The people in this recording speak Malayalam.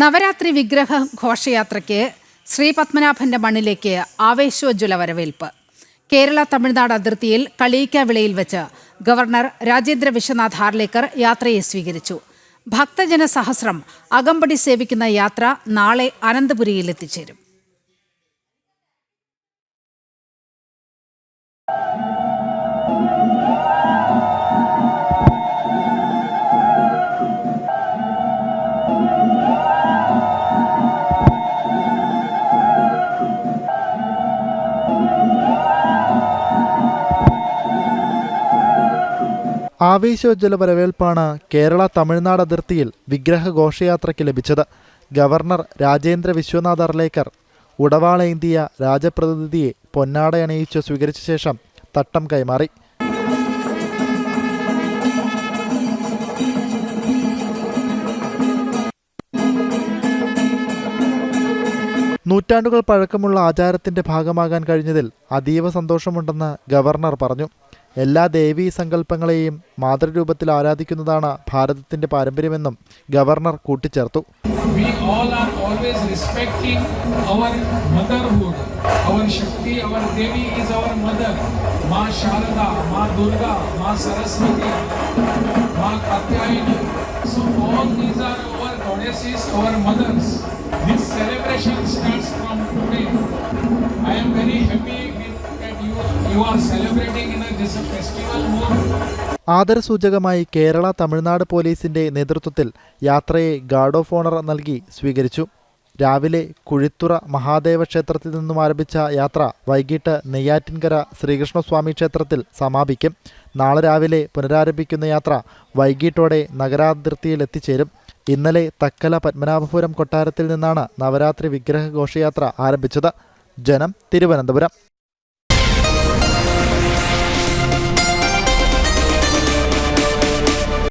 നവരാത്രി വിഗ്രഹ ഘോഷയാത്രയ്ക്ക് ശ്രീ പത്മനാഭന്റെ മണ്ണിലേക്ക് ആവേശോജ്വല വരവേൽപ്പ്. കേരള തമിഴ്നാട് അതിർത്തിയിൽ കളീക്കാവിളയിൽ വെച്ച് ഗവർണർ രാജേന്ദ്ര വിശ്വനാഥ് ഹാർലേക്കർ യാത്രയെ സ്വീകരിച്ചു. ഭക്തജന സഹസ്രം അകമ്പടി സേവിക്കുന്ന യാത്ര നാളെ അനന്തപുരിയിൽ എത്തിച്ചേരും. ആവേശോജ്വല വരവേൽപ്പാണ് കേരള തമിഴ്നാട് അതിർത്തിയിൽ വിഗ്രഹ ഘോഷയാത്രയ്ക്ക് ലഭിച്ചത്. ഗവർണർ രാജേന്ദ്ര വിശ്വനാഥ് അർലേക്കർ ഉടവാളേന്തിയ രാജപ്രതിനിധിയെ പൊന്നാടയണിയിച്ച് സ്വീകരിച്ച ശേഷം തട്ടം കൈമാറി. നൂറ്റാണ്ടുകൾ പഴക്കമുള്ള ആചാരത്തിന്റെ ഭാഗമാകാൻ കഴിഞ്ഞതിൽ അതീവ സന്തോഷമുണ്ടെന്ന് ഗവർണർ പറഞ്ഞു. എല്ലാ ദേവീ സങ്കല്പങ്ങളെയും മാതൃരൂപത്തിൽ ആരാധിക്കുന്നതാണ് ഭാരതത്തിന്റെ പാരമ്പര്യമെന്നും ഗവർണർ കൂട്ടിച്ചേർത്തു. Saraswati celebration starts from today. I am very happy that you, you are celebrating in a, this festival mood. ആദരസൂചകമായി കേരള തമിഴ്നാട് പോലീസിന്റെ നേതൃത്വത്തിൽ യാത്രയെ ഗാർഡ് ഓഫ് ഓണർ നൽകി സ്വീകരിച്ചു രാവിലെ കുഴിത്തുറ മഹാദേവ ക്ഷേത്രത്തിൽ നിന്നും ആരംഭിച്ച യാത്ര വൈകിട്ട് നെയ്യാറ്റിൻകര ശ്രീകൃഷ്ണസ്വാമി ക്ഷേത്രത്തിൽ സമാപിക്കും നാളെ രാവിലെ പുനരാരംഭിക്കുന്ന യാത്ര വൈകിട്ടോടെ നഗരാതിർത്തിയിൽ എത്തിച്ചേരും ഇന്നലെ തക്കല പത്മനാഭപുരം കൊട്ടാരത്തിൽ നിന്നാണ് നവരാത്രി വിഗ്രഹ ഘോഷയാത്ര ആരംഭിച്ചത്. ജനം തിരുവനന്തപുരം.